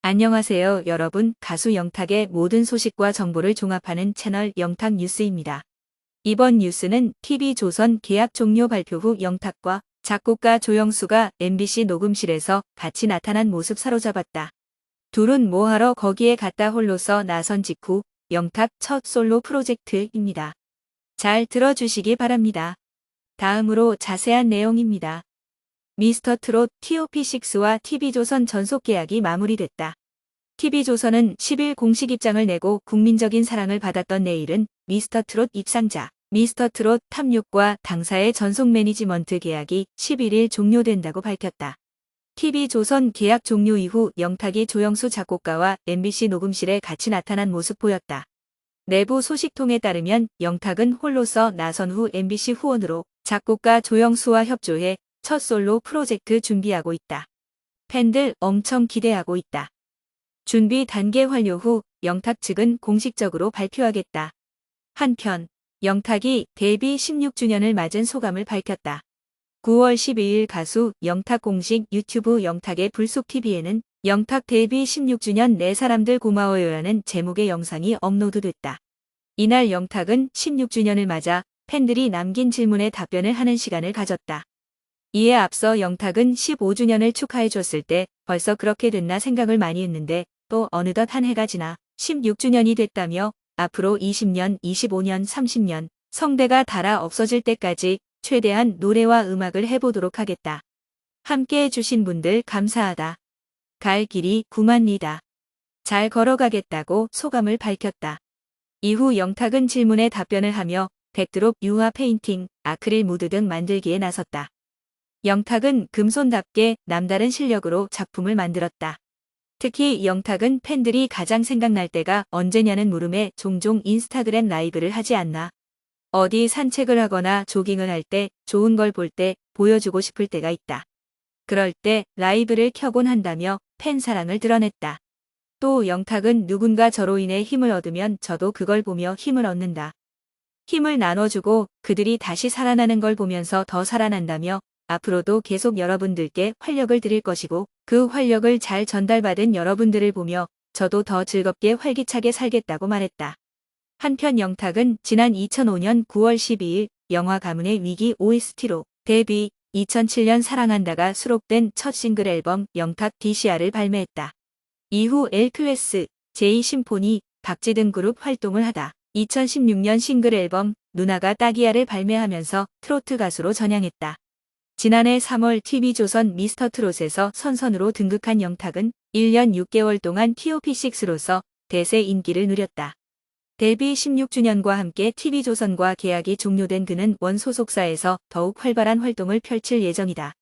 안녕하세요 여러분 가수 영탁의 모든 소식과 정보를 종합하는 채널 영탁 뉴스입니다. 이번 뉴스는 TV조선 계약 종료 발표 후 영탁과 작곡가 조영수가 MBC 녹음실에서 같이 나타난 모습 사로잡았다. 둘은 뭐하러 거기에 갔다 홀로서 나선 직후 영탁 첫 솔로 프로젝트입니다. 잘 들어주시기 바랍니다. 다음으로 자세한 내용입니다. 미스터 트롯 TOP6와 TV조선 전속 계약이 마무리됐다. TV조선은 10일 공식 입장을 내고 국민적인 사랑을 받았던 내일은 미스터 트롯 입상자 미스터 트롯 탑6과 당사의 전속 매니지먼트 계약이 11일 종료된다고 밝혔다. TV조선 계약 종료 이후 영탁이 조영수 작곡가와 MBC 녹음실에 같이 나타난 모습 보였다. 내부 소식통에 따르면 영탁은 홀로서 나선 후 MBC 후원으로 작곡가 조영수와 협조해 첫 솔로 프로젝트 준비하고 있다. 팬들 엄청 기대하고 있다. 준비 단계 완료 후 영탁 측은 공식적으로 발표하겠다. 한편 영탁이 데뷔 16주년을 맞은 소감을 밝혔다. 9월 12일 가수 영탁 공식 유튜브 영탁의 불속TV에는 영탁 데뷔 16주년 내 사람들 고마워요라는 제목의 영상이 업로드됐다. 이날 영탁은 16주년을 맞아 팬들이 남긴 질문에 답변을 하는 시간을 가졌다. 이에 앞서 영탁은 15주년을 축하해줬을 때 벌써 그렇게 됐나 생각을 많이 했는데 또 어느덧 한 해가 지나 16주년이 됐다며 앞으로 20년, 25년, 30년 성대가 닳아 없어질 때까지 최대한 노래와 음악을 해보도록 하겠다. 함께 해주신 분들 감사하다. 갈 길이 구만리다. 잘 걸어가겠다고 소감을 밝혔다. 이후 영탁은 질문에 답변을 하며 백드롭 유화 페인팅, 아크릴 무드 등 만들기에 나섰다. 영탁은 금손답게 남다른 실력으로 작품을 만들었다. 특히 영탁은 팬들이 가장 생각날 때가 언제냐는 물음에 종종 인스타그램 라이브를 하지 않나. 어디 산책을 하거나 조깅을 할 때 좋은 걸 볼 때 보여주고 싶을 때가 있다. 그럴 때 라이브를 켜곤 한다며 팬 사랑을 드러냈다. 또 영탁은 누군가 저로 인해 힘을 얻으면 저도 그걸 보며 힘을 얻는다. 힘을 나눠주고 그들이 다시 살아나는 걸 보면서 더 살아난다며 앞으로도 계속 여러분들께 활력을 드릴 것이고 그 활력을 잘 전달받은 여러분들을 보며 저도 더 즐겁게 활기차게 살겠다고 말했다. 한편 영탁은 지난 2005년 9월 12일 영화 가문의 위기 OST로 데뷔 2007년 사랑한다가 수록된 첫 싱글 앨범 영탁 DCR을 발매했다. 이후 엘클래스, 제이심포니, 박지 등 그룹 활동을 하다 2016년 싱글 앨범 누나가 따기야를 발매하면서 트로트 가수로 전향했다. 지난해 3월 TV조선 미스터 트롯에서 선선으로 등극한 영탁은 1년 6개월 동안 TOP6로서 대세 인기를 누렸다. 데뷔 16주년과 함께 TV조선과 계약이 종료된 그는 원 소속사에서 더욱 활발한 활동을 펼칠 예정이다.